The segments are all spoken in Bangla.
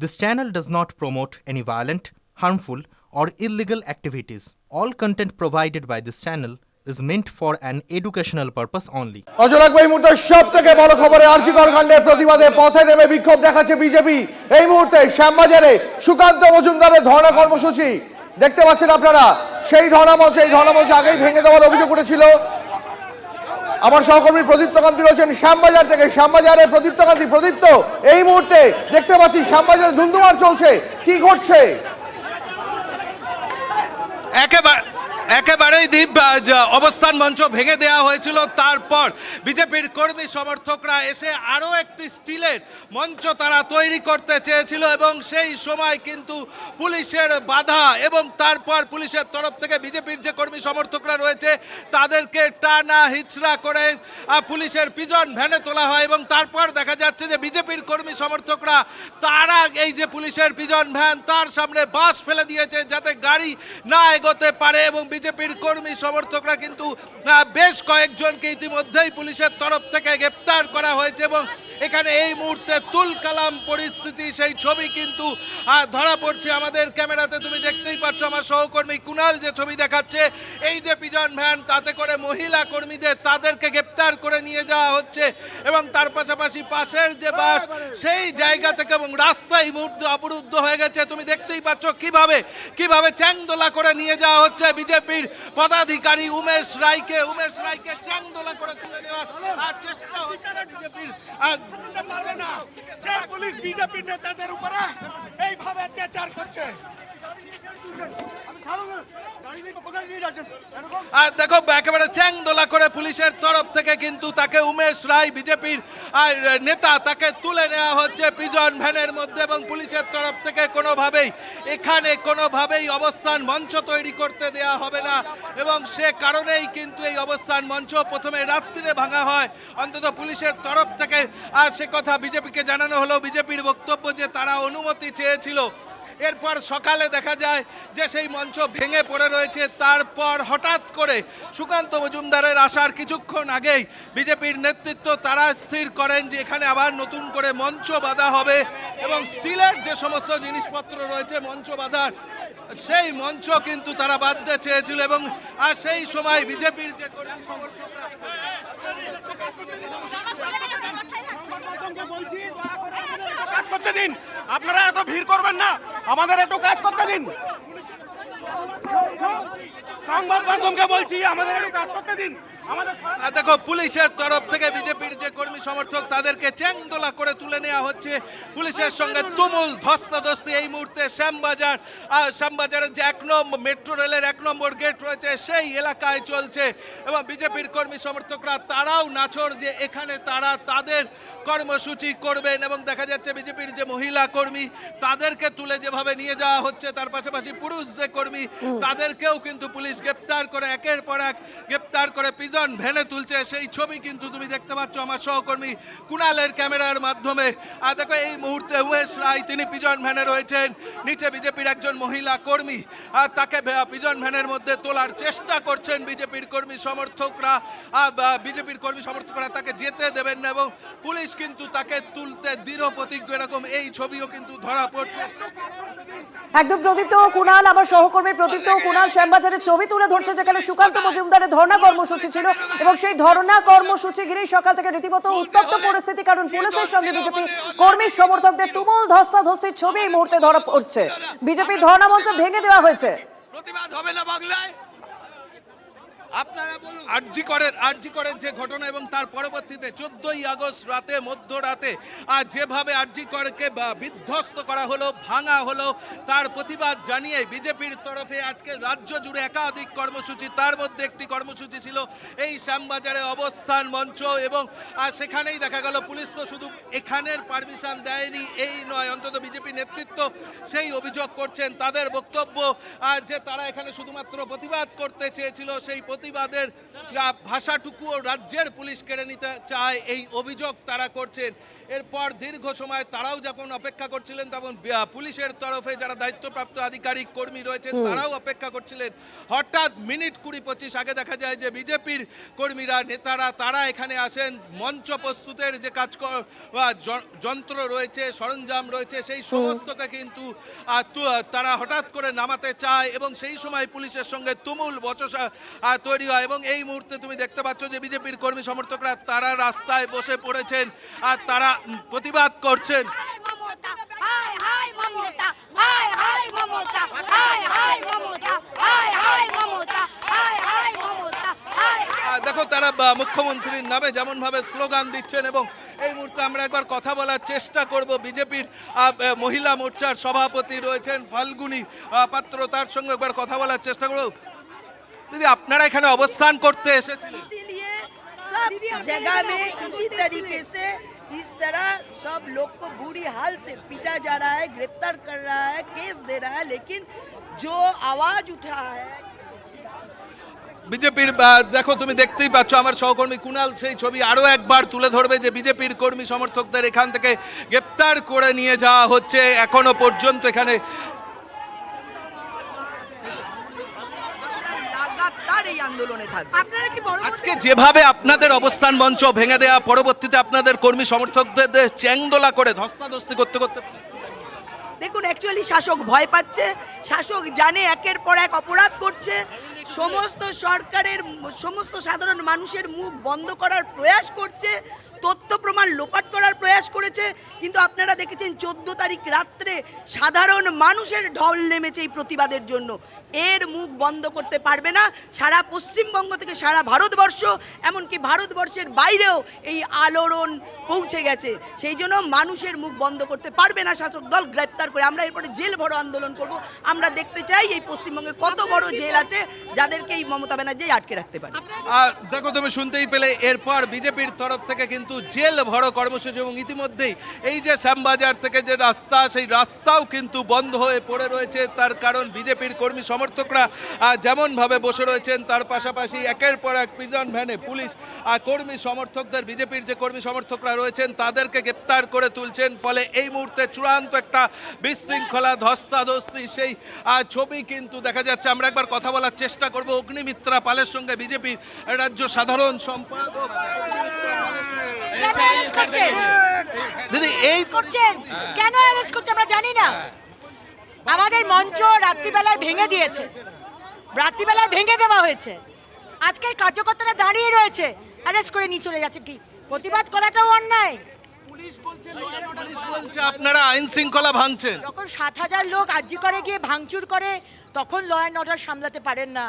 This channel does not promote any violent, harmful, or illegal activities. All content provided by this channel is meant for an educational purpose only. নজর রাখব এই মুহূর্তে সব থেকে বড় খবরে আর্জিকর কাণ্ডের প্রতিবাদে পথে নেমে বিক্ষোভ দেখাচ্ছে বিজেপি এই মুহূর্তে শ্যামবাজারে সুকান্ত মজুমদারের ধর্ণা কর্মসূচি দেখতে পাচ্ছেন আপনারা সেই ধর্ণা মঞ্চ এই ধর্ণা মঞ্চ আগেই ভেঙে দেওয়ার অভিযোগ উঠেছিল আমার সহকর্মী প্রদীপ্ত কান্তি রয়েছেন শ্যামবাজার থেকে। শ্যামবাজারে প্রদীপ্ত কান্তি প্রদীপ্ত, এই মুহূর্তে দেখতে পাচ্ছি শ্যামবাজারে ধুমধুমার চলছে। কি ঘটছে? একেবারে একেবারেই দ্বীপ অবস্থান মঞ্চ ভেঙে দেওয়া হয়েছিল। তারপর বিজেপির কর্মী সমর্থকরা এসে আরও একটি স্টিলের মঞ্চ তারা তৈরি করতে চেয়েছিল এবং সেই সময় কিন্তু পুলিশের বাধা এবং তারপর পুলিশের তরফ থেকে বিজেপির যে কর্মী সমর্থকরা রয়েছে, তাদেরকে টানা হিচড়া করে পুলিশের পিজন ভ্যানে তোলা হয় এবং তারপর দেখা যাচ্ছে যে বিজেপির কর্মী সমর্থকরা তারা এই যে পুলিশের পিজন ভ্যান, তার সামনে বাস ফেলে দিয়েছে যাতে গাড়ি না এগোতে পারে এবং বিজেপির কর্মী সমর্থকরা কিন্তু বেশ কয়েকজনকে ইতিমধ্যেই পুলিশের তরফ থেকে গ্রেপ্তার করা হয়েছে এবং এখানে এই মুহূর্তে তুল কালাম পরিস্থিতি, সেই ছবি কিন্তু ধরা পড়ছে আমাদের ক্যামেরাতে। তুমি দেখতেই পাচ্ছ আমার সহকর্মী কুনাল যে ছবি দেখাচ্ছে। এই যে পিজন ভ্যান, তাতে করে মহিলা কর্মীদের তাদেরকে গ্রেপ্তার করে নিয়ে যাওয়া হচ্ছে এবং তার পাশাপাশি পাশের যে বাস, সেই জায়গা থেকে এবং রাস্তা এই মুহূর্তে অবরুদ্ধ হয়ে গেছে। তুমি দেখতেই পাচ্ছ কীভাবে কীভাবে চ্যাংদোলা করে নিয়ে যাওয়া হচ্ছে বিজেপির পদাধিকারী উমেশ রায়কে উমেশ রায়কে চাংদোলা করে তুলে নেওয়ার, আর চেষ্টা হচ্ছে বিজেপির। না। পুলিশ বিজেপি নেতাদের উপরে এইভাবে অত্যাচার করছে। দেখো, একেবারে চ্যাং দোলা করে পুলিশের তরফ থেকে কিন্তু তাকে উমেশ রায়, বিজেপির নেতা তাকে তুলে নেওয়া হচ্ছে পিজন ভ্যানের মধ্যে এবং পুলিশের তরফ থেকে কোনোভাবেই, এখানে কোনোভাবেই অবস্থান মঞ্চ তৈরি করতে দেয়া হবে না। এবং সে কারণেই কিন্তু এই অবস্থান মঞ্চ প্রথমে রাত্রিরে ভাঙা হয়। অন্তত পুলিশের তরফ থেকে, আর সে কথা বিজেপিকে জানানো হলো। বিজেপির বক্তব্য যে তারা অনুমতি চেয়েছিল এরপর সকালে দেখা যায় যে সেই মঞ্চ ভেঙে পড়ে রয়েছে তারপর হঠাৎ করে সুকান্ত মজুমদারের আসার কিছুক্ষণ আগেই বিজেপির নেতৃত্ব তারা স্থির করেন যে এখানে আবার নতুন করে মঞ্চ বাঁধা হবে এবং স্টিলের যে সমস্ত জিনিসপত্র রয়েছে মঞ্চ বাঁধার সেই মঞ্চ কিন্তু তারা বাঁধতে চেয়েছিল এবং আর সেই সময় বিজেপির যে কর্মী সমর্থকরা কাজ করতে দিন। আপনারা এত ভিড় করবেন না, আমাদের একটু কাজ করতে দিন। সংবাদ মাধ্যমকে বলছি, আমাদের একটু কাজ করতে দিন। দেখো পুলিশের তরফ থেকে বিজেপির যে কর্মী সমর্থক তাদেরকে চ্যাংদোলা করে তুলে নেওয়া হচ্ছে। পুলিশের সঙ্গে তুমুল ধস্তাধস্তি এই মুহূর্তে শ্যামবাজার। শ্যামবাজারের যে এক নম্বর মেট্রো রেলের এক নম্বর গেট রয়েছে সেই এলাকায় চলছে। এবং বিজেপির কর্মী সমর্থকরা তারাও নাছর যে এখানে তারা তাদের কর্মসূচি করবেন এবং দেখা যাচ্ছে বিজেপির যে মহিলা কর্মী তাদেরকে তুলে যেভাবে নিয়ে যাওয়া হচ্ছে তার পাশাপাশি পুরুষ যে কর্মী তাদেরকেও কিন্তু পুলিশ গ্রেপ্তার করে একের পর এক গ্রেপ্তার করে পিজন ভ্যানে তুলছে সেই ছবি কিন্তু তুমি দেখতে পাচ্ছ আমার সহকর্মী কুণালের ক্যামেরার মাধ্যমে। আর দেখো, এই মুহূর্তে উমেশ রায়, তিনি পিজন ভ্যানে রয়েছেন। নিচে বিজেপির একজন মহিলা কর্মী, আর তাকে পিজন ভ্যানের মধ্যে তোলার চেষ্টা করছেন বিজেপির কর্মী সমর্থকরা। বিজেপির কর্মী সমর্থকরা তাকে যেতে দেবেন না এবং পুলিশ কিন্তু তাকে তুলতে দৃঢ় প্রতিজ্ঞ। এরকম এই ছবিও কিন্তু ধরা পড়ছে। একদম প্রদীপ্ত কুণাল, আমার সহকর্মী প্রদীপ্ত কুণাল শ্যামবাজারের ছবি তুলে ধরছে, যেখানে সুকান্ত মজুমদারের ধর্ণা কর্মসূচি ছিল। এবং সেই ধর্ণা কর্মসূচি ঘিরেই সকাল থেকে রীতিমতো উত্তপ্ত পরিস্থিতি কারণ পুলিশের সঙ্গে বিজেপি কর্মী সমর্থকদের তুমুল ধস্তাধস্তির ছবি এই মুহূর্তে ধরা পড়ছে। বিজেপি ধর্ণা মঞ্চ ভেঙে দেওয়া হয়েছে। প্রতিবাদ হবে না বাংলায়। আপনারা আরজি করেন আরজি করেন যে ঘটনা এবং তার পরবর্তীতে চোদ্দই আগস্ট রাতে, মধ্যরাতে, আর যেভাবে আরজি করকে বিধ্বস্ত করা হলো, ভাঙা হলো, তার প্রতিবাদ জানিয়ে বিজেপির তরফে আজকে রাজ্য জুড়ে একাধিক কর্মসূচি, তার মধ্যে একটি কর্মসূচি ছিল এই শ্যামবাজারে অবস্থান মঞ্চ এবং, আর সেখানেই দেখা গেল পুলিশ তো শুধু এখানের পারমিশন দেয়নি, এই নয়, অন্তত বিজেপি নেতৃত্ব সেই অভিযোগ করছেন, তাদের বক্তব্য, আর যে তারা এখানে শুধুমাত্র প্রতিবাদ করতে চেয়েছিল, সেই প্রতিবাদের ভাষাটুকুও রাজ্যের পুলিশ কেড়ে নিতে চায়। এই অভিযোগ তারা করছেন। এরপর দীর্ঘ সময় তারাও যখন অপেক্ষা করছিলেন তখন পুলিশের তরফে যারা দায়িত্বপ্রাপ্ত আধিকারিক কর্মী রয়েছেন তারাও অপেক্ষা করছিলেন। হঠাৎ মিনিট কুড়ি পঁচিশ আগে দেখা যায় যে বিজেপির কর্মীরা নেতারা তারা এখানে আসেন। মঞ্চ প্রস্তুতের যে কাজ বা যন্ত্র রয়েছে সরঞ্জাম রয়েছে সেই সমস্তকে কিন্তু তারা হঠাৎ করে নামাতে চায় এবং সেই সময় পুলিশের সঙ্গে তুমুল বচসা তৈরি হয় এবং এই মুহূর্তে তুমি দেখতে পাচ্ছ যে বিজেপির কর্মী সমর্থকরা তারা রাস্তায় বসে পড়েছেন। আর তারা প্রতিবাদ করছেন মমতা হায় হায় মমতা হায় হায় মমতা হায় হায় মমতা হায় হায় মমতা হায় হায় মমতা হায় হায় আহ, দেখো তারা বা, মুখ্যমন্ত্রীর নামে যেমন ভাবে স্লোগান দিচ্ছেন এবং এই মুহূর্তে আমরা একবার কথা বলার চেষ্টা করব বিজেপির মহিলা মোর্চার সভাপতি রয়েছেন ফাল্গুনী আহ, পাত্র তার সঙ্গে একবার কথা বলার চেষ্টা করব দিদি আপনারা এখানে অবস্থান করতে এসেছিলেন इसीलिए सब जगह में इसी तरीके से इस तरह सब लोग को बुरी हाल से पीटा जा रहा है गिरफ्तार कर रहा है केस दे रहा है लेकिन जो आवाज उठा है বিজেপির দেখো তুমি দেখতেই পাচ্ছ আমার সহকর্মী কুনাল সেই ছবি আরো একবার তুলে ধরবে যে বিজেপির কর্মী সমর্থকদের এখান থেকে গ্রেপ্তার করে নিয়ে যাওয়া হচ্ছে এখনো পর্যন্ত এখানে এই আন্দোলনে থাকবে। আপনারা কি বড় আজকে যেভাবে আপনাদের অবস্থান মঞ্চ ভেঙে দেওয়া পরবর্তীতে আপনাদের কর্মী সমর্থকদের চ্যাংদোলা করে ধস্তাধস্তি করতে করতে দেখুন অ্যাকচুয়ালি শাসক ভয় পাচ্ছে শাসক জানে একের পর এক অপরাধ করছে সমস্ত সরকারের সমস্ত সাধারণ মানুষের মুখ বন্ধ করার প্রয়াস করছে তথ্য প্রমাণ লোপাট করার প্রয়াস করেছে কিন্তু আপনারা দেখেছেন চোদ্দ তারিখ রাত্রে সাধারণ মানুষের ঢল নেমেছে এই প্রতিবাদের জন্য। এর মুখ বন্ধ করতে পারবে না সারা পশ্চিমবঙ্গ থেকে সারা ভারতবর্ষ এমনকি ভারতবর্ষের বাইরেও এই আলোড়ন পৌঁছে গেছে। সেই জন্য মানুষের মুখ বন্ধ করতে পারবে না শাসক দল গ্রেপ্তার করে আমরা এরপরে জেল ভরো আন্দোলন করব। আমরা দেখতে চাই এই পশ্চিমবঙ্গে কত বড় জেল আছে যাদেরকে এই মমতা ব্যানার্জি আটকে রাখতে পারে। আর দেখো তুমি শুনতেই পেলে এরপর বিজেপির তরফ থেকে কিন্তু জেল ভরো কর্মসূচি এবং ইতিমধ্যেই এই যে শ্যামবাজার থেকে যে রাস্তা সেই রাস্তাও কিন্তু বন্ধ হয়ে পড়ে রয়েছে। তার কারণ বিজেপির কর্মী সমর্থকরা যেমনভাবে বসে রয়েছেন তার পাশাপাশি একের পর এক প্রিজন ভ্যানে পুলিশ আহ, কর্মী সমর্থকদের বিজেপির যে কর্মী সমর্থকরা রয়েছেন তাদেরকে গ্রেপ্তার করে তুলছেন। ফলে এই মুহূর্তে চূড়ান্ত একটা বিশৃঙ্খলা ধস্তাধস্তি সেই ছবি কিন্তু দেখা যাচ্ছে। আমরা একবার কথা বলার চেষ্টা করব অগ্নিমিত্রা পালের সঙ্গে বিজেপির রাজ্য সাধারণ সম্পাদক। দিদি এই করছেন কেন অ্যারেস্ট করছে আমরা জানি না। আমাদের মঞ্চ রাত্রিবেলায় ভেঙে দিয়েছে। রাত্রিবেলায় ভেঙে দেওয়া হয়েছে। আজকে কার্যকর্তারা দাঁড়িয়ে রয়েছে। অ্যারেস্ট করে নিয়ে চলে যাচ্ছে কি? প্রতিবাদ করাটাও অন্যায়। আপনারা আইন শৃঙ্খলা ভাঙছেন। যখন সাত হাজার লোক আর্জি করে গিয়ে ভাঙচুর করে তখন ল অ্যান্ড অর্ডার সামলাতে পারেন না।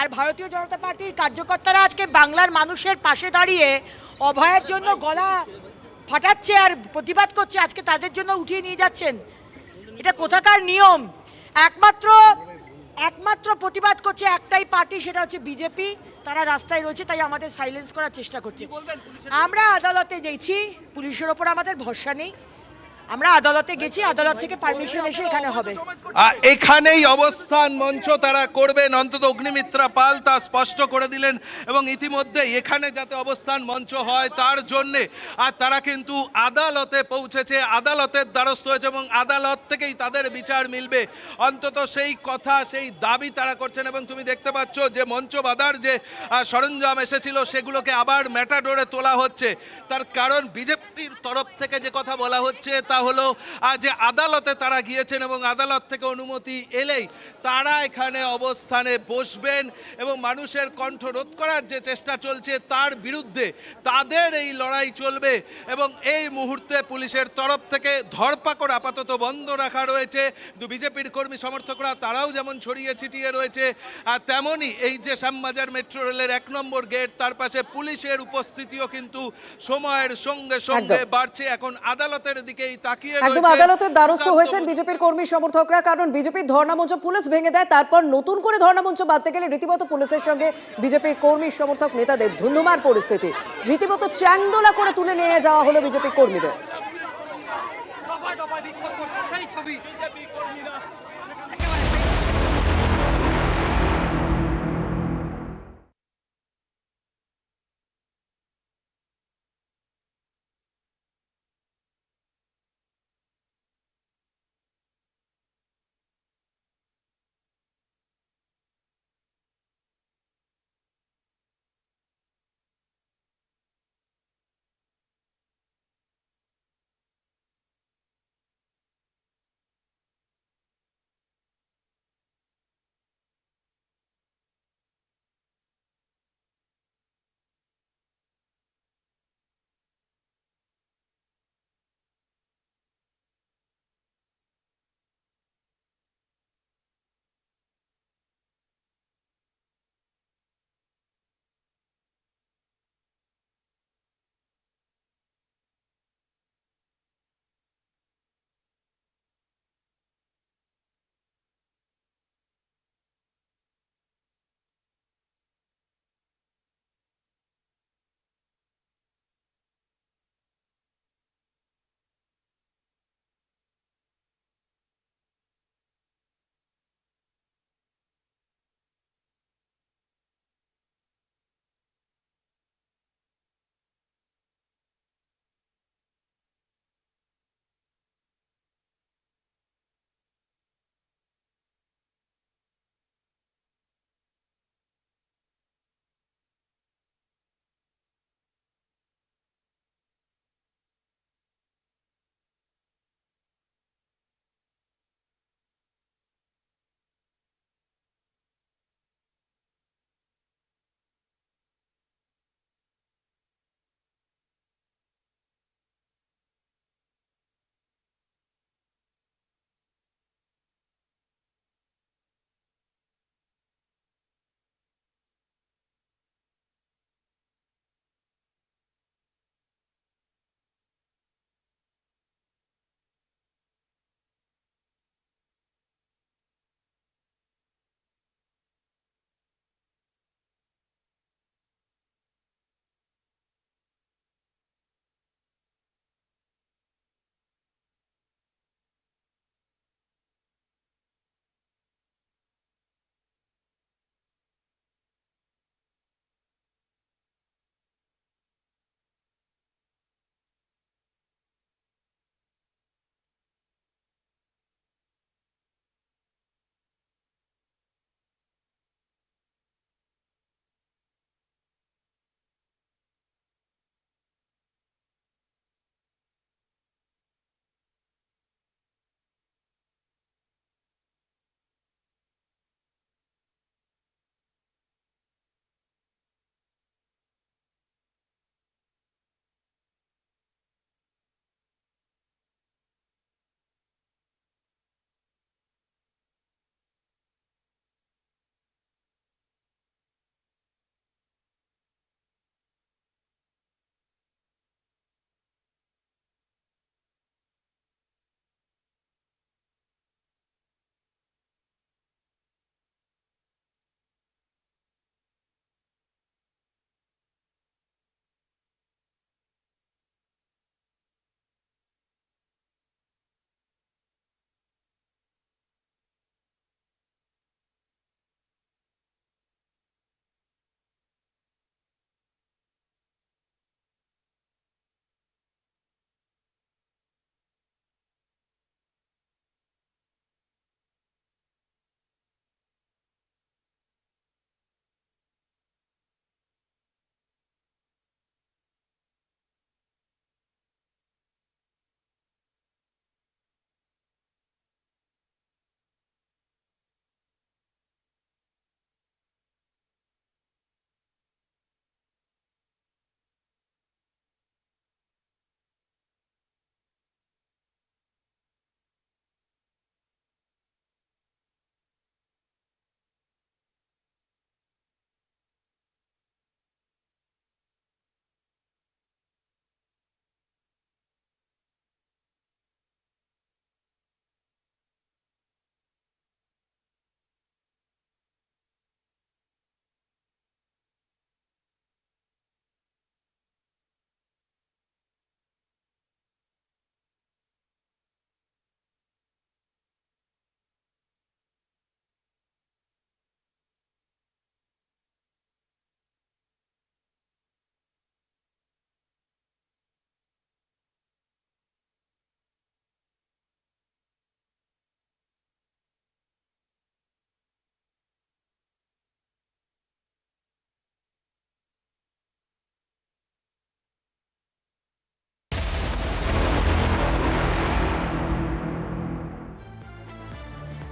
আর ভারতীয় জনতা পার্টির কার্যকর্তারা আজকে বাংলার মানুষের পাশে দাঁড়িয়ে অভয়ের জন্য গলা ফাটাচ্ছে আর প্রতিবাদ করছে আজকে তাদের জন্য উঠিয়ে নিয়ে যাচ্ছেন। এটা কোথাকার নিয়ম? একমাত্র একমাত্র প্রতিবাদ করছে একটাই পার্টি সেটা হচ্ছে বিজেপি। তারা রাস্তায় রয়েছে তাই আমাদের সাইলেন্স করার চেষ্টা করছে। আমরা আদালতে যেছি পুলিশের ওপর আমাদের ভরসা নেই। আমরা আদালতে গেছি, আদালত থেকে পারমিশন এসে এখানে হবে। এখানেই অবস্থান মঞ্চ তারা করবেন। অন্তত অগ্নিমিত্রা পাল তা স্পষ্ট করে দিলেন এবং ইতিমধ্যে এখানে যাতে অবস্থান মঞ্চ হয় তার জন্যে। আর তারা কিন্তু আদালতে পৌঁছেছে, আদালতের দ্বারস্থ হয়েছে এবং আদালত থেকেই তাদের বিচার মিলবে। অন্তত সেই কথা, সেই দাবি তারা করছেন এবং তুমি দেখতে পাচ্ছ যে মঞ্চ বাধার যে সরঞ্জাম এসেছিল সেগুলোকে আবার ম্যাটাডোরে তোলা হচ্ছে। তার কারণ বিজেপির তরফ থেকে যে কথা বলা হচ্ছে, তা হলো আহ, যে আদালতে তারা গিয়েছেন এবং আদালত থেকে অনুমতি এলেই তারা এখানে অবস্থানে বসবেন এবং মানুষের কণ্ঠ রোধ করার যে চেষ্টা চলছে তার বিরুদ্ধে তাদের এই লড়াই চলবে এবং এই মুহূর্তে পুলিশের তরফ থেকে ধরপাকড় আপাতত বন্ধ রাখা রয়েছে। কিন্তু বিজেপির কর্মী সমর্থকরা তারাও যেমন ছড়িয়ে ছিটিয়ে রয়েছে আর তেমনই এই যে শ্যামবাজার মেট্রো রেলের এক নম্বর গেট তার পাশে পুলিশের উপস্থিতিও কিন্তু সময়ের সঙ্গে সঙ্গে বাড়ছে। এখন আদালতের দিকেই একদম আদালতের দ্বারস্থ হয়েছেন বিজেপির কর্মী সমর্থকরা কারণ বিজেপির ধর্ণামঞ্চ পুলিশ ভেঙে দেয় তারপর নতুন করে ধর্ণামঞ্চ বাঁধতে গেলে রীতিমতো পুলিশের সঙ্গে বিজেপির কর্মী সমর্থক নেতাদের ধুন্ধুমার পরিস্থিতি। রীতিমতো চ্যাংদোলা করে তুলে নিয়ে যাওয়া হলো বিজেপি কর্মীদের।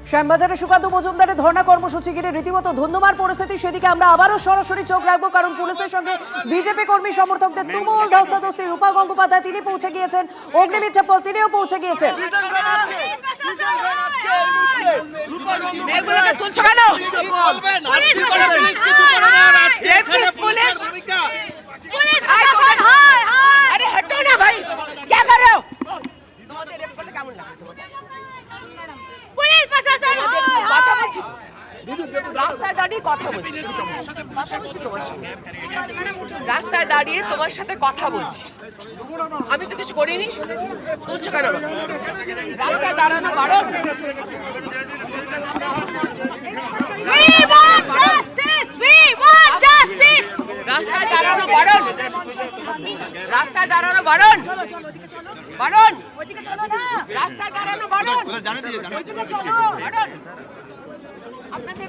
শ্যামবাজারে সুকান্ত মজুমদারের ধর্ণা কর্মসূচি ঘিরে রীতিমতো ধুন্ধুমার পরিস্থিতি সেদিকে আমরা আবারও সরাসরি চোখ রাখব কারণ পুলিশের সঙ্গে বিজেপি কর্মী সমর্থকদের তুমুল ধস্তাধস্তি রূপা গঙ্গোপাধ্যায় তিনি পৌঁছে গিয়েছেন অগ্নিমিত্রা পল তিনিও পৌঁছে গিয়েছেন পুলিশ রাস্তায় দাঁড়িয়ে তোমার সাথে কথা বলছি। আমি তো কিছু করিনি তুলছো কেন? রাস্তায় দাঁড়ানো বারণ We want justice! We want justice! রাস্তায় দাঁড়ানো বারণ রাস্তায় দাঁড়ানো বারণ বারণ রাস্তায় দাঁড়ানো বারণ বারণ আপনাদের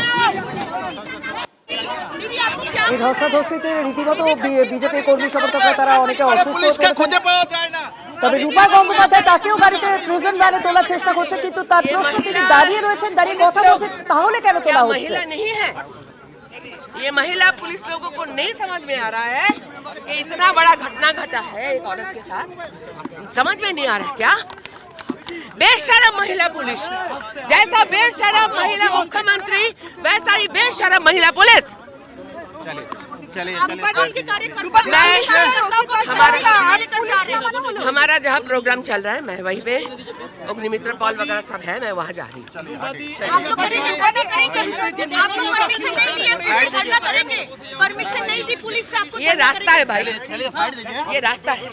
এই ধস্তাধস্তিতে রীতিমতো বি- বিজেপি কর্মী সমর্থকরা তারা অনেকে অসুস্থ হয়ে পুলিশকে পড়েছেন খুঁজে পাওয়া যায় না তবে রূপা গঙ্গোপাধ্যায় তাকেও গাড়িতে প্রিজন ভ্যানে তোলার চেষ্টা করছে কিন্তু তার প্রশ্ন তিনি দাঁড়িয়ে রয়েছেন দাঁড়িয়ে কথা বলছেন তাহলে কেন क्या তোলা হচ্ছে महिला नहीं है ये महिला पुलिस लोगों को नहीं समझ में आ रहा है कि इतना बड़ा घटना घटा है एक औरत के साथ समझ में नहीं आ रहा है क्या बेशरम महिला पुलिस जैसा बेशरम महिला मुख्यमंत्री वैसा ही बेशरम महिला पुलिस मैं हमारा हमारा जहाँ प्रोग्राम चल रहा है मैं वहीं पे अग्निमित्र पॉल वगैरह सब है मैं वहाँ जा रही हूँ आप लोग करेंगे धरना करेंगे आप लोग परमिशन नहीं दिए फिर भी धरना करेंगे परमिशन नहीं दी पुलिस से आपको ये धरना रास्ता है करेंगे। भाई ये रास्ता है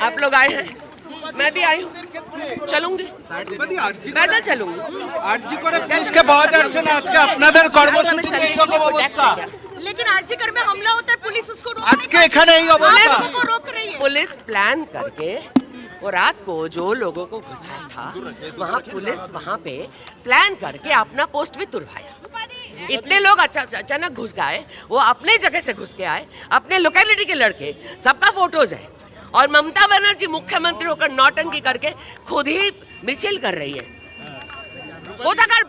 आप लोग आए हैं मैं भी आई हूँ चलूंगी पैदल चलूंगी আরজি করে পুলিশকে পাওয়া যাচ্ছে না আজকে আপনাদের কর্মসূচিতে এইরকম অবস্থা लेकिन आज घर में हमला होता है पुलिस उसको रोक আজকে এখানে रही है पुलिस उसको रोक रही है। पुलिस प्लान करके वो रात को जो लोगों को घुसाया था वहाँ पुलिस वहाँ पे प्लान करके अपना पोस्ट भी तुरवाया इतने लोग अच्छा- अच्छा- अचानक घुस गए वो अपने जगह से घुस के आए अपने लोकेलिटी के लड़के सबका फ़ोटोज़ है। और ममता बनर्जी मुख्यमंत्री होकर नौटंकी करके खुद ही मिছিল कर रही है। हाँ। वो तो अगर